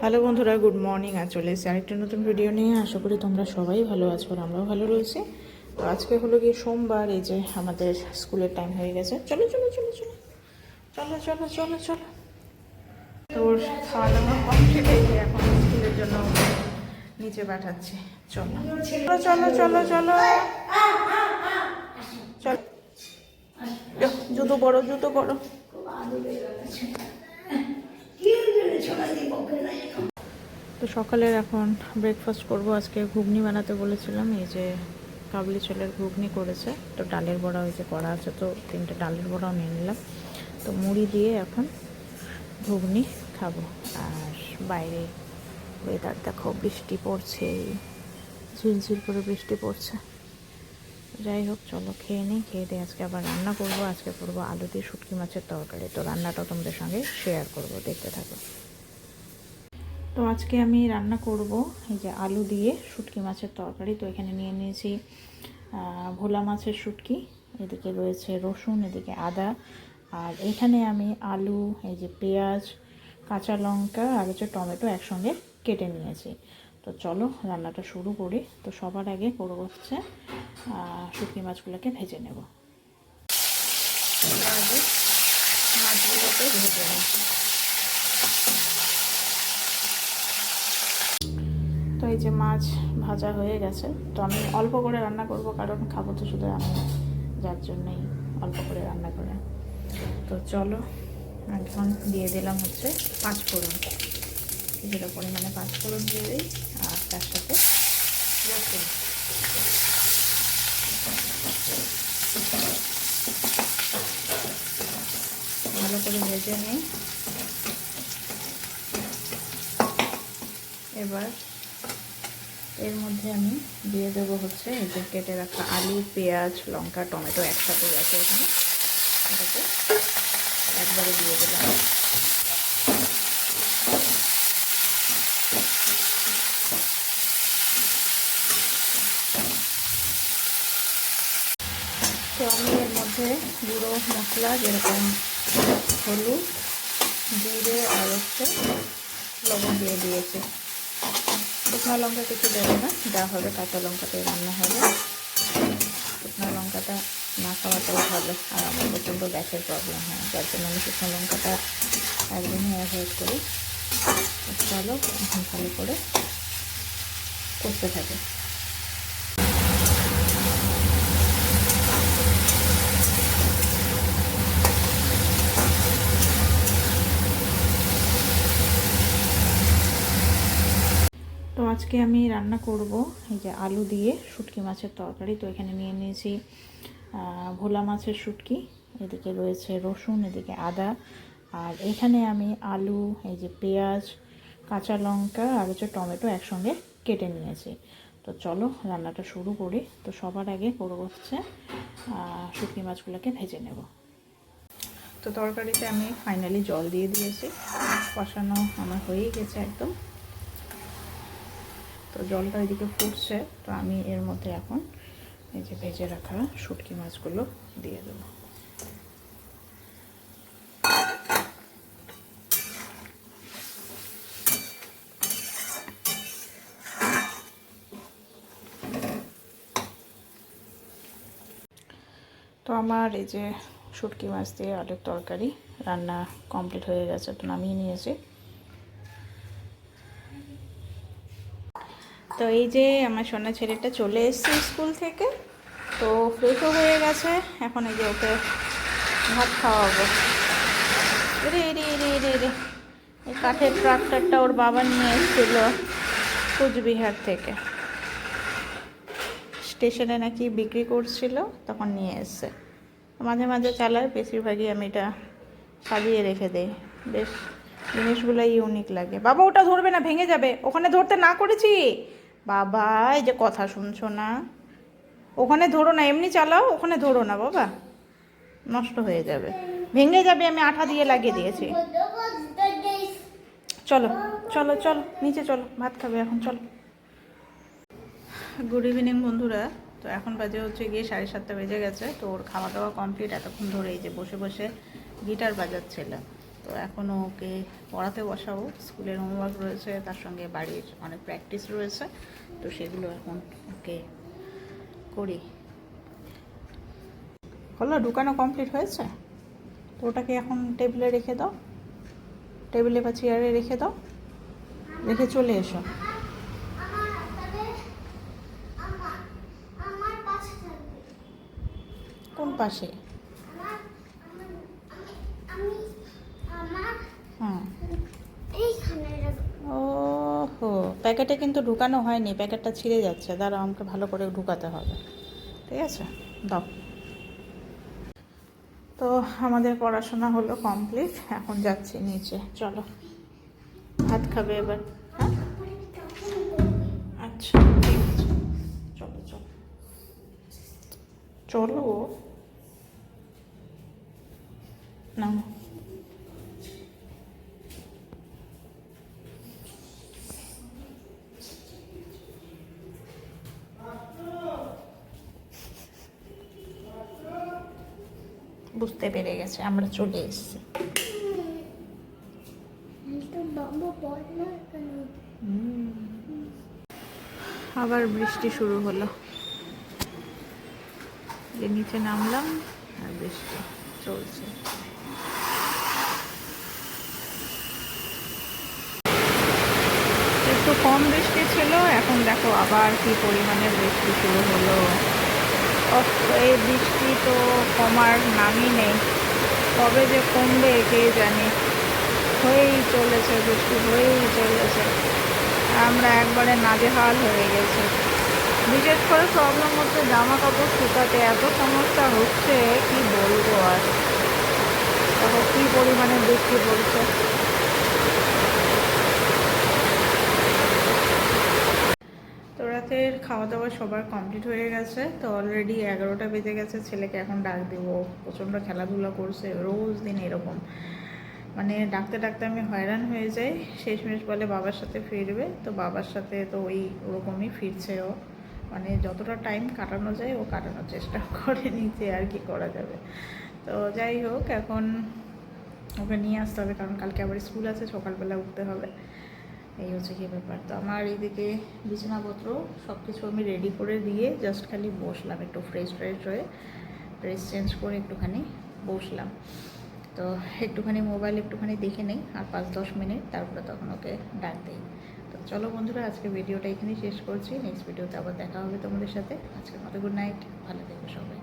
Hello বন্ধুরা, good morning. আর চলে এসেছি আরেকটা নতুন ভিডিও নিয়ে। আশা করি তোমরা সবাই ভালো আছো আর আমরাও ভালো রয়েছি। তো আজকে হলো গিয়ে সোমবার, এই যে আমাদের স্কুলের টাইম হয়ে গেছে। চলো চলো চলো চলো। চলো চলো চলো চলো। তোর খাওয়া দাওয়া কমপ্লিট হয়ে এখন স্কুলের জন্য নিচে পাঠাচ্ছি। চলো। চলো চলো চলো চলো। জুতো পরো জুতো পরো। তো সকালের এখন ব্রেকফাস্ট করব। আজকে ঘুগনি বানাতে বলেছিলাম, এই যে কাবলি ছোলের ঘুগনি করেছে। তো ডালের বড়া ওই যে করা আছে, তো তিনটে ডালের বড়াও নিয়ে নিলাম। তো মুড়ি দিয়ে এখন ঘুগনি খাব। আর বাইরে ওয়েদার দেখো, বৃষ্টি পড়ছে ঝিলঝিল করে বৃষ্টি পড়ছে। যাই হোক, চলো খেয়ে নিই, খেয়ে দিয়ে আজকে আবার রান্না করব। আজকে করব আলু দিয়ে শুটকি মাছের তরকারি। তো রান্নাটা তোমাদের সঙ্গে শেয়ার করব, দেখতে থাকো। তো আজকে আমি রান্না করব এই যে আলু দিয়ে শুটকি মাছের তরকারি। তো এখানে নিয়ে নিয়েছি ভোলা মাছের শুটকি, এদিকে রয়েছে রসুন, এদিকে আদা। আর এখানে আমি আলু, এই যে পেঁয়াজ, কাঁচা লঙ্কা আর হচ্ছে টমেটো একসঙ্গে কেটে নিয়েছি। তো চলো রান্নাটা শুরু করি। তো সবার আগে করব হচ্ছে শুটকি মাছগুলোকে ভেজে নেব মাছগুলোকে ভেজে নেব। এই যে মাছ ভাজা হয়ে গেছে, তো আমি অল্প করে রান্না করব কারণ খাব তো শুধু আমি, যার জন্যই অল্প করে রান্না করে। তো চলো, এখন দিয়ে দিলাম হচ্ছে পাঁচ ফোড়ন। কিছুটা পরিমাণে পাঁচ ফোড়ন দিয়ে দিই, আর তার সাথে ভালো করে ভেজে নিই। এবার এর মধ্যে আমি দিয়ে দেবো হচ্ছে এই যে কেটে রাখা আলু, পেঁয়াজ, লঙ্কা, টমেটো একসাথে আছে এখানে। এটাকে একবারে দিয়ে দিলাম। তো আমি এর মধ্যে গুঁড়ো মশলা, যেরকম হলুদ, জিরে, আর হচ্ছে লবণ দিয়ে দিয়েছি। শুকনো লঙ্কা কিছু দেবো না। যা হবে কাঁচা লঙ্কাতে রান্না হবে। শুকনো লঙ্কাটা না খাওয়াটাও ভালো আর আমার প্রচণ্ড গ্যাসের প্রবলেম হয়, যার জন্য আমি শুকনো লঙ্কাটা একদমই অ্যাভয়েড করি। চলো ভালো করে করতে থাকে। আজকে আমি রান্না করব এই যে আলু দিয়ে শুটকি মাছের তরকারি। তো এখানে নিয়ে নিয়েছি ভোলা মাছের শুটকি, এদিকে রয়েছে রসুন, এদিকে আদা। আর এখানে আমি আলু, এই যে পেঁয়াজ, কাঁচা লঙ্কা আর হচ্ছে টমেটো একসঙ্গে কেটে নিয়েছি। তো চলো রান্নাটা শুরু করি। তো সবার আগে করব হচ্ছে শুটকি মাছগুলোকে ভেজে নেব। তো তরকারিতে আমি ফাইনালি জল দিয়ে দিয়েছি। কষানো আমার হয়েই গেছে একদম। তো জলটা এদিকে ফুটছে, তো আমি এর মধ্যে এখন এই যে ভেজে রাখা শুটকি মাছগুলো দিয়ে দেবো। তো আমার এই যে শুটকি মাছ দিয়ে আলুর তরকারি রান্না কমপ্লিট হয়ে গেছে, তো নামিয়ে নিয়েছি। তো এই যে আমার সোনা ছেলেটা চলে এসেছে স্কুল থেকে, তো ফ্রেশও হয়ে গেছে, এখন এই যে ওকে ভাত খাওয়াবো। রে রে রে রে রে এই কাঠের ট্রাক্টরটা ওর বাবা নিয়ে এসেছিল কুচবিহার থেকে। স্টেশনে নাকি বিক্রি করছিল, তখন নিয়ে এসছে। মাঝে মাঝে চালায়, বেশিরভাগই আমি এটা সাজিয়ে রেখে দেই। বেশ জিনিসগুলো ইউনিক লাগে। বাবা, ওটা ধরবে না, ভেঙে যাবে। ওখানে ধরতে না করেছি। বাবা, এই যে কথা শুনছো না। ওখানে ধরো না, এমনি চালাও, ওখানে ধরো না বাবা। নষ্ট হয়ে যাবে। ভেঙে যাবে, আমি আঠা দিয়ে লাগিয়ে দিয়েছি। চলো চলো চলো, নিচে চলো, ভাত খাবে এখন, চলো। গুড ইভিনিং বন্ধুরা। তো এখন বাজে হচ্ছে গিয়ে সাড়ে সাতটা বেজে গেছে। তো ওর খাওয়া দাওয়া কমপ্লিট এতক্ষণ ধরে এই যে বসে বসে গিটার বাজাচ্ছিল। তো এখনও ওকে পড়াতে বসাবো। স্কুলের হোমওয়ার্ক রয়েছে, তার সঙ্গে বাড়ির অনেক প্র্যাকটিস রয়েছে, তো সেগুলো এখন ওকে করি। হলো, ঢুকানো কমপ্লিট হয়েছে? তো ওটাকে এখন টেবিলে রেখে দাও। টেবিলে বা চেয়ারে রেখে দাও। রেখে চলে এসো। কোন পাশে আমার আমার আমি আমি আমার হুম এইখানে রাখব ও হো প্যাকেটে কিন্তু ঢুকানো হয়নি, প্যাকেটটা ছিঁড়ে যাচ্ছে। দাঁড়াও, আমাকে ভালো করে ঢুকাতে হবে। ঠিক আছে? দাও। তো আমাদের পড়াশোনা হলো কমপ্লিট, এখন যাচ্ছি নিচে। চলো। ভাত খাবে এবার হ্যাঁ? আচ্ছা ঠিক আছে। চলো চলো। চলো। না বুঝতে পেরে গেছে, আমরা চলে এসেছি। আবার বৃষ্টি শুরু হলো। নিচে নামলাম, আর বৃষ্টি চলছে। একটু কম বৃষ্টি ছিল, এখন দেখো আবার কি পরিমাণে বৃষ্টি শুরু হলো। এই বৃষ্টি তো কমার নামই নেই। কবে যে কমবে কে জানে? হয়েই চলেছে বৃষ্টি, হয়েই চলেছে। আমরা একবারে নাজেহাল হয়ে গেছি। বিশেষ করে প্রবলেম হচ্ছে জামা কাপড় শুকাতে। এত সমস্যা হচ্ছে, কি বলব আর? দেখো কি পরিমাণে বৃষ্টি পড়ছে তো রাতের খাওয়া দাওয়া সবার কমপ্লিট হয়ে গেছে। তো অলরেডি এগারোটা বেজে গেছে, ছেলেকে এখন ডাক দেবো। প্রচণ্ড খেলাধুলা করছে, রোজ দিন এরকম। মানে ডাকতে ডাকতে আমি হয়রান হয়ে যাই। শেষমেশ বলে বাবার সাথে ফিরবে। তো বাবার সাথে তো ওই ওরকমই ফিরছে ও। মানে যতটা টাইম কাটানো যায়, ও কাটানোর চেষ্টা করে নিচে আর কি করা যাবে। তো যাই হোক, এখন ওকে নিয়ে আসতে হবে কারণ কালকে আবার স্কুল আছে, সকালবেলা উঠতে হবে। এই হচ্ছে কি ব্যাপার? তো আমার এইদিকে বিছানাপত্র সব কিছু আমি রেডি করে দিয়ে জাস্ট খালি বসলাম, একটু ফ্রেশ ফ্রেশ হয়ে ড্রেস চেঞ্জ করে একটুখানি বসলাম। তো একটুখানি মোবাইল একটুখানি দেখে নেই, আর পাঁচ দশ মিনিট, তারপরে তখন ওকে ডাক দিই। তো চলো বন্ধুরা আজকে ভিডিওটা এখানেই শেষ করছি। নেক্সট ভিডিওতে আবার দেখা হবে তোমাদের সাথে। আজকের মতো গুড নাইট ভালো থেকো সবাই।